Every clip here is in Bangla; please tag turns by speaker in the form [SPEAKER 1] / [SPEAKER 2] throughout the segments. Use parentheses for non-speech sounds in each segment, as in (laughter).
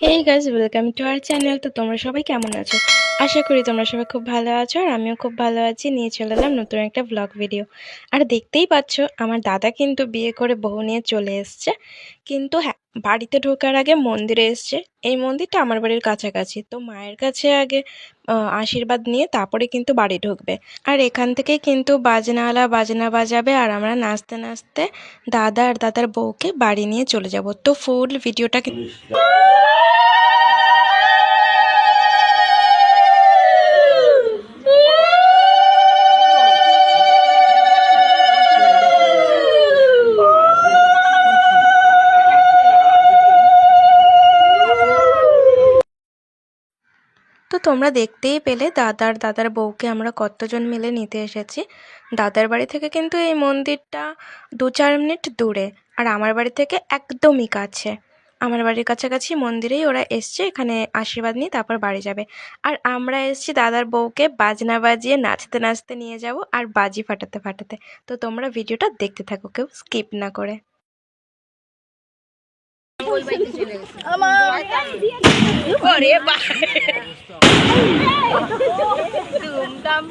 [SPEAKER 1] Hey guys welcome to our channel তো তোমরা সবাই কেমন আছো? আশা করি তোমরা সবাই খুব ভালো আছো আর আমিও খুব ভালো আছি। নিয়ে চলে এলাম নতুন একটা ব্লগ ভিডিও আর দেখতেই পাচ্ছ, আমার দাদা কিন্তু বিয়ে করে বউ নিয়ে চলে এসছে। কিন্তু হ্যাঁ বাড়িতে ঢোকার আগে মন্দিরে এসছে। এই মন্দিরটা আমার বাড়ির কাছাকাছি। তো মায়ের কাছে আগে আশীর্বাদ নিয়ে তারপরে কিন্তু বাড়ি ঢুকবে। আর এখান থেকেই কিন্তু বাজনাওয়ালা বাজনা বাজাবে আর আমরা নাচতে নাচতে দাদা আর দাদার বউকে বাড়ি নিয়ে চলে যাব। তো ফুল ভিডিওটা তোমরা দেখতেই পেলে দাদার দাদার বউকে আমরা কতজন মিলে নিতে এসেছি। দাদার বাড়ি থেকে কিন্তু এই মন্দিরটা দু চার মিনিট দূরে আর আমার বাড়ি থেকে একদমই কাছে। আমার বাড়ির কাছাকাছি মন্দিরেই ওরা এসছে, এখানে আশীর্বাদ নিয়ে তারপর বাড়ি যাবে। আর আমরা এসছি দাদার বউকে বাজনা বাজিয়ে নাচতে নাচতে নিয়ে যাব আর বাজি ফাটাতে ফাটাতে। তো তোমরা ভিডিওটা দেখতে থাকো, কেউ স্কিপ না করে। ওই বাড়িতে চলে গেছে আমার ওরে বাবা ধুমধাম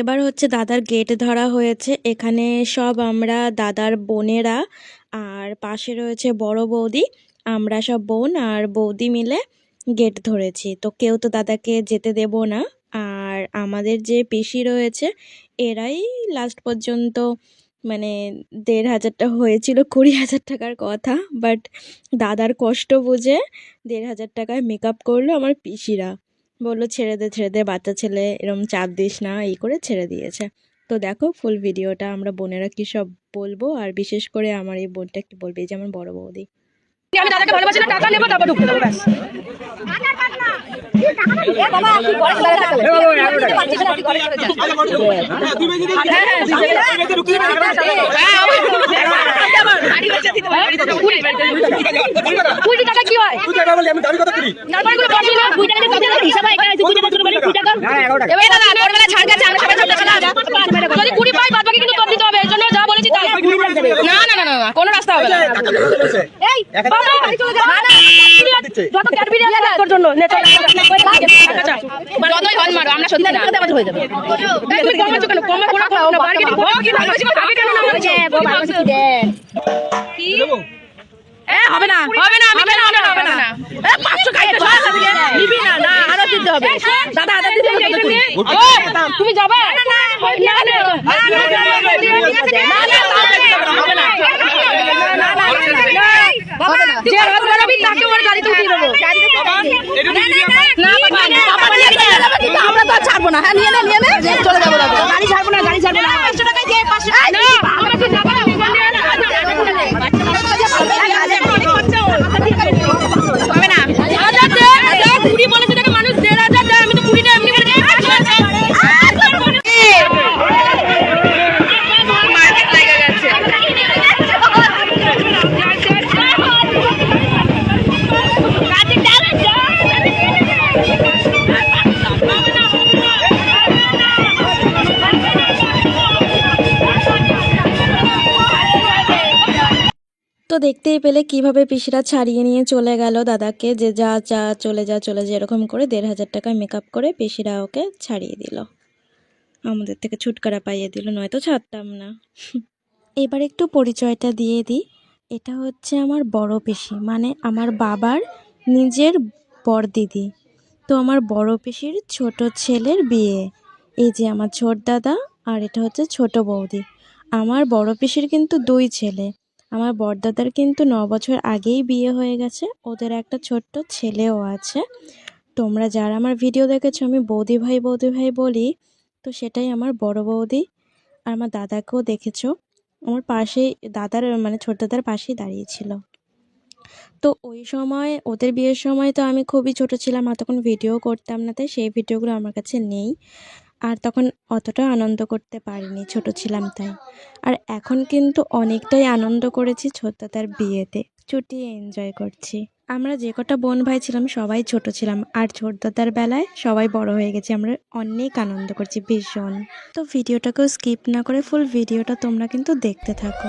[SPEAKER 1] এবার হচ্ছে দাদার গেট ধরা হয়েছে। এখানে সব আমরা দাদার বোনেরা আর পাশে রয়েছে বড় বৌদি। আমরা সব বোন আর বৌদি মিলে গেট ধরেছি। তো কেউ তো দাদাকে যেতে দেব না। আর আমাদের যে পিসি রয়েছে, এরাই লাস্ট পর্যন্ত মানে দেড় হাজারটা হয়েছিল, কুড়ি হাজার টাকার কথা। বাট দাদার কষ্ট বুঝে দেড় হাজার টাকায় মেকআপ করল আমার পিসিরা। বলল, ছেড়ে দে ছেড়ে দে, বাচ্চা ছেলে, এরম চাপ দিস না। এই করে ছেড়ে দিয়েছে। তো দেখো ফুল ভিডিওটা আমরা বোনেরা কী সব বলব? আর বিশেষ করে আমার এই বোনটা কি বলবে? এই আমার বড় বৌদি।
[SPEAKER 2] আমি দাদাকে ভালোবাসি না টাকা নেব তারপর ঢুকতে দেবো ব্যাস কুড়ি হয় হয় পাই না না না না না কোনো রাস্তা হবে না এই বাবা না না যত ক্যাডবেরি আছে তোর জন্য নে চল যতই হল মারো আমরা সত্যি না হয়ে যাবে তুমি কমাচ্ছ কেন কমে পুরো কম না বার্গেনিং করো কি ভাবছি আগে কেন না মারছে গো ভাবছি কি দে কি এ হবে না হবে না হবে না হবে না হবে না এ 500 কাইতে সব দিলে নিবি না না আদা দিতে হবে দাদা আদা দিতে হবে তুমি যাবে না না না না হবে না যে হাত বাড়াবি তাকে ওর গাড়িতে উঠিয়ে দেবো না বাবা বাবা নিয়ে যাবে কিন্তু আমরা তো আর ছাড়বো না
[SPEAKER 1] পেলে কীভাবে পিসিরা ছাড়িয়ে নিয়ে চলে গেল দাদাকে? যে যা যা, চলে যা চলে যা, এরকম করে দেড় হাজার টাকা মেকআপ করে পিসিরা ওকে ছাড়িয়ে দিল। আমাদের থেকে ছুটকারা পাইয়ে দিল, নয়তো ছাড়তাম না। এবার একটু পরিচয়টা দিয়ে দিই। এটা হচ্ছে আমার বড় পিসি মানে আমার বাবার নিজের বর দিদি তো আমার বড় পিসির ছোট ছেলের বিয়ে। এই যে আমার ছোট দাদা আর এটা হচ্ছে ছোট বৌদি। আমার বড় পিসির কিন্তু দুই ছেলে। আমার বড়দাদার কিন্তু ন বছর আগেই বিয়ে হয়ে গেছে। ওদের একটা ছোট্ট ছেলেও আছে। তোমরা যারা আমার ভিডিও দেখেছ, আমি বৌদি ভাই বৌদি ভাই বলি, তো সেটাই আমার বড় বৌদি আর আমার দাদাকেও দেখেছ। আমার পাশেই দাদার মানে ছোট দাদার পাশেই দাঁড়িয়েছিল। তো ওই সময়, ওদের বিয়ের সময় তো আমি খুবই ছোট ছিলাম আর তখন ভিডিও করতাম না, তাই সেই ভিডিওগুলো আমার কাছে নেই। আর তখন অতটা আনন্দ করতে পারিনি, ছোট ছিলাম তাই। আর এখন কিন্তু অনেকটাই আনন্দ করেছি ছোটদাদার বিয়েতে চুটিয়ে এনজয় করছি। আমরা যে কটা বোন ভাই ছিলাম, সবাই ছোট ছিলাম। আর ছোটদাদার বেলায় সবাই বড় হয়ে গেছি, আমরা অনেক আনন্দ করছি, ভীষণ। তো ভিডিওটাকেও স্কিপ না করে ফুল ভিডিওটা তোমরা কিন্তু দেখতে থাকো।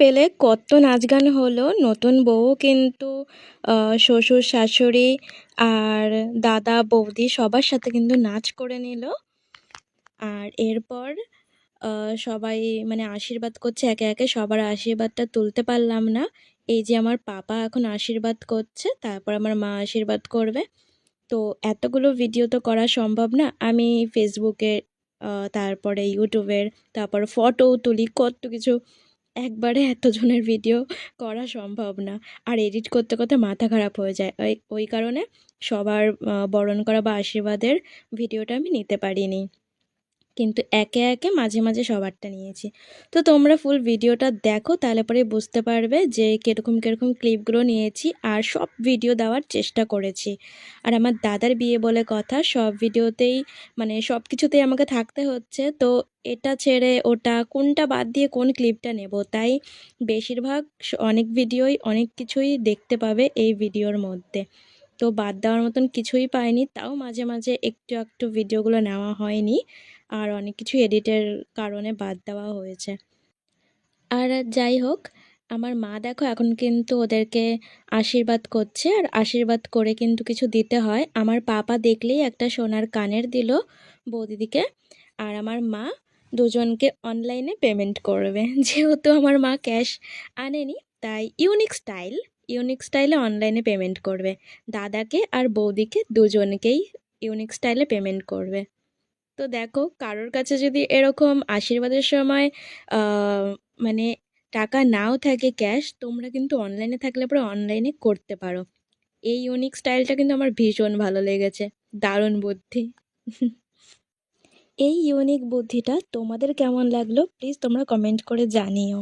[SPEAKER 1] পেলে কত নাচ গান হলো। নতুন বউ কিন্তু শ্বশুর, শাশুড়ি আর দাদা, বৌদি সবার সাথে কিন্তু নাচ করে নিল। আর এরপর সবাই মানে আশীর্বাদ করছে, একে একে সবার আশীর্বাদটা তুলতে পারলাম না। এই যে আমার পাপা এখন আশীর্বাদ করছে, তারপর আমার মা আশীর্বাদ করবে। তো এতগুলো ভিডিও তো করা সম্ভব না। আমি ফেসবুকে তারপরে ইউটিউবের তারপর ফটো তুলি, কত কিছু একবারে এতজনের ভিডিও করা সম্ভব না। আর এডিট করতে করতে মাথা খারাপ হয়ে যায়। ওই ওই কারণে সবার বরণ করা বা আশীর্বাদের ভিডিওটা আমি নিতে পারিনি। কিন্তু একে একে মাঝে মাঝে সবারটা নিয়েছি। তো তোমরা ফুল ভিডিওটা দেখো, তাহলে পরে বুঝতে পারবে যে কীরকম কীরকম ক্লিপগুলো নিয়েছি আর সব ভিডিও দেওয়ার চেষ্টা করেছি। আর আমার দাদার বিয়ে বলে কথা, সব ভিডিওতেই মানে সব কিছুতেই আমাকে থাকতে হচ্ছে। তো এটা ছেড়ে ওটা কোনটা বাদ দিয়ে কোন ক্লিপটা নেব? তাই বেশিরভাগ অনেক ভিডিওই অনেক কিছুই দেখতে পাবে এই ভিডিওর মধ্যে। তো বাদ দেওয়ার মতন কিছুই পাইনি, তাও মাঝে মাঝে একটু একটু ভিডিওগুলো নেওয়া হয়নি আর অনেক কিছু এডিটের কারণে বাদ দেওয়া হয়েছে। আর যাই হোক, আমার মা দেখো এখন কিন্তু ওদেরকে আশীর্বাদ করছে আর আশীর্বাদ করে কিন্তু কিছু দিতে হয়। আমার পাপা দেখলেই একটা সোনার কানের দিল বৌদিদিকে। আর আমার মা দুজনকে অনলাইনে পেমেন্ট করবে। (laughs) যেহেতু আমার মা ক্যাশ আনেনি, তাই ইউনিক স্টাইল ইউনিক স্টাইলে অনলাইনে পেমেন্ট করবে। দাদাকে আর বৌদিকে দুজনকেই ইউনিক স্টাইলে পেমেন্ট করবে। তো দেখো, কারোর কাছে যদি এরকম আশীর্বাদের সময় মানে টাকা নাও থাকে ক্যাশ তোমরা কিন্তু অনলাইনে থাকলে পরে অনলাইনে করতে পারো। এই ইউনিক স্টাইলটা কিন্তু আমার ভীষণ ভালো লেগেছে। দারুণ বুদ্ধি। (laughs) এই ইউনিক বুদ্ধিটা তোমাদের কেমন লাগল? প্লিজ তোমরা কমেন্ট করে জানিও।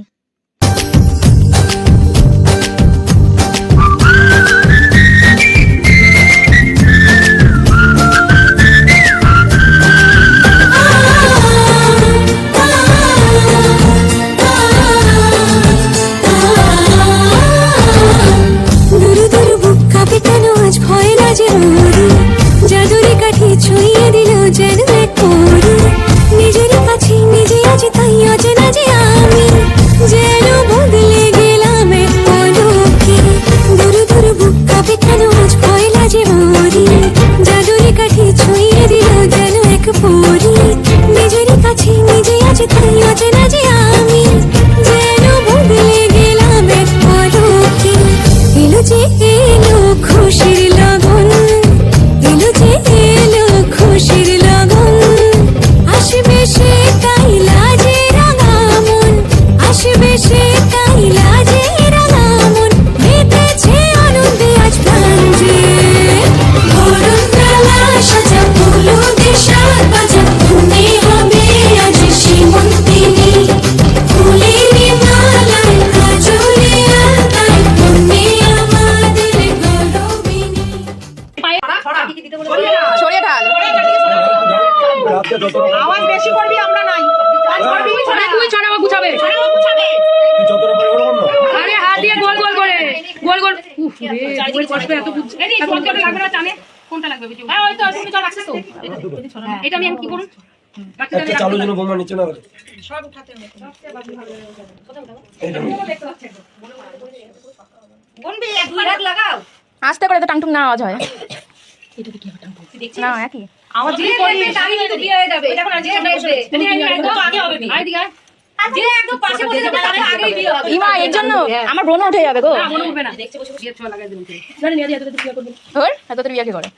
[SPEAKER 3] আমি
[SPEAKER 2] কি করব?
[SPEAKER 4] একটা চালু জন্য বোমা নিচে না রাখে।
[SPEAKER 5] গুনবি দুই হাত লাগাও।
[SPEAKER 2] আস্তে করে তো টাংটুং না আওয়াজ হয়। না একই।
[SPEAKER 5] আওয়াজ দিয়ে করবি আমি কিন্তু বিয়ে হয়ে যাবে। আসবে আগে হবে।
[SPEAKER 2] আই দিগা
[SPEAKER 5] যে একদম পাশে বসে যাবে তাহলে আগেই বিয়ে হবে।
[SPEAKER 2] ইমা এর জন্য আমার ব্রণ উঠে যাবে গো।
[SPEAKER 5] না মনে উঠবে না। বসে ছোঁয়া লাগাই
[SPEAKER 2] ওর এত তোর বিয়ে কি করে?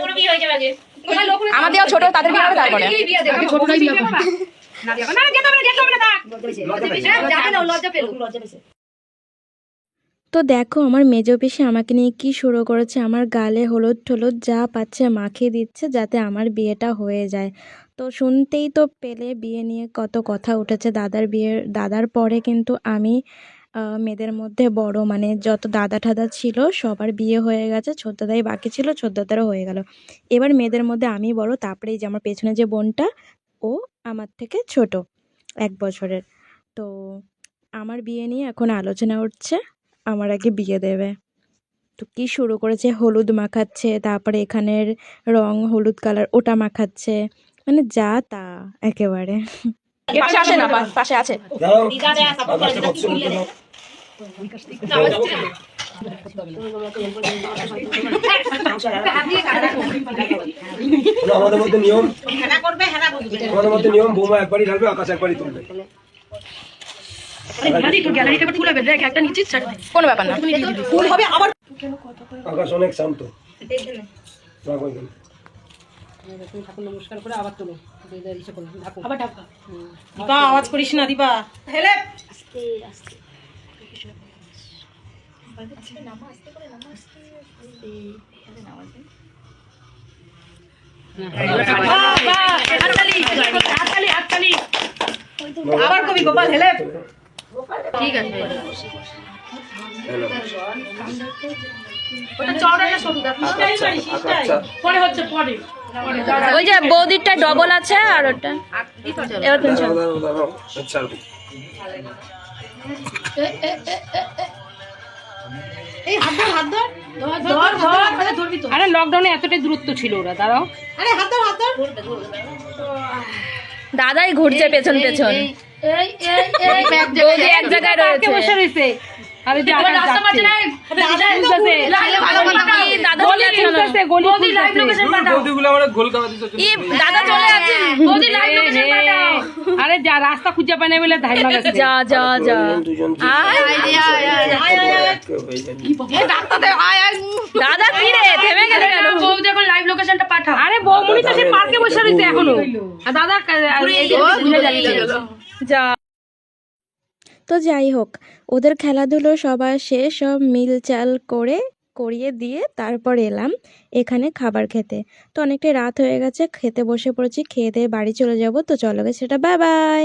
[SPEAKER 5] তোর বিয়ে হয়ে যাবে আগে।
[SPEAKER 2] আমাদের ছোট তাদের বিয়ে হবে তারপরে।
[SPEAKER 5] আমি ছোটটাই বিয়ে করব না বিয়ে না যেতে হবে না যেতে হবে না থাক। যাবে না লজ্জা পেল। লজ্জা পেছে
[SPEAKER 1] তো দেখো, আমার মেজো পিসি আমাকে নিয়ে কি শুরু করেছে। আমার গালে হলুদ টলুদ যা পাচ্ছে মাখিয়ে দিচ্ছে যাতে আমার বিয়েটা হয়ে যায়। তো শুনতেই তো পেলে বিয়ে নিয়ে কত কথা উঠেছে। দাদার বিয়ের দাদার পরে কিন্তু আমি মেয়েদের মধ্যে বড় মানে যত দাদা ঠাদা ছিল সবার বিয়ে হয়ে গেছে। ছোটদাদাই বাকি ছিল, ছোটদাদারও হয়ে গেল। এবার মেয়েদের মধ্যে আমি বড় তারপরে যে আমার পেছনে যে বোনটা, ও আমার থেকে ছোট, এক বছরের। তো আমার বিয়ে নিয়ে এখন আলোচনা উঠছে। আমার আগে বিয়ে দেবে। তো কি শুরু করেছে? হলুদ মাখাচ্ছে তারপরে এখানের রং হলুদ কালার ওটা মাখাচ্ছে। মানে যা তা একেবারে।
[SPEAKER 2] পাশে না পাশে আছে।
[SPEAKER 4] আমাদের মধ্যে নিয়ম আমাদের মধ্যে নিয়ম বৌমা একবারই ঢালবে আকাশ একবারই তুলবে।
[SPEAKER 2] কোনো ব্যাপার না।
[SPEAKER 4] আকাশ অনেক শান্ত। রাখো এখানে।
[SPEAKER 5] দীপা আওয়াজ করিস না হেলে। আবার কবি গোপাল হেলে।
[SPEAKER 4] আচ্ছা
[SPEAKER 2] ওই যে বৌদিরটা ডবল আছে আর ওটা। এবার তুমি চলো।
[SPEAKER 4] দাঁড়াও, দাঁড়াও, আচ্ছা
[SPEAKER 5] এই হাত ধর হাত ধর। ধর ধর ধর ধরবি তো।
[SPEAKER 6] আরে লকডাউনে এতটাই দূরত্ব ছিল ওরা দাঁড়াও।
[SPEAKER 5] হাত ধর হাত ধর।
[SPEAKER 2] দাদাই ঘুরছে পেছন পেছন। বৌদি এক জায়গায় রয়েছে।
[SPEAKER 6] বসে রয়েছে। আর যে
[SPEAKER 2] না।
[SPEAKER 6] আরে রাস্তা খুঁজে পায় না বলে ধাই লাগাচ্ছে
[SPEAKER 2] যা যা যা।
[SPEAKER 4] হয়ে।
[SPEAKER 2] দাদা কি রে? থেমে গেলে কেন?
[SPEAKER 6] বৌদি এখন লাইভ লোকেশনটা পাঠাও। আরে বৌমনি তো সে পার্কে বসে রয়েছে এখনও। দাদা
[SPEAKER 2] যা
[SPEAKER 1] তো যাই হোক, ওদের খেলাধুলো সবার শেষ, সব মিলচাল করে করিয়ে দিয়ে তারপর এলাম এখানে খাবার খেতে। তো অনেকটা রাত হয়ে গেছে, খেতে বসে পড়েছি, খেয়ে দিয়ে বাড়ি চলে যাব। তো চলো সেটা বাই বাই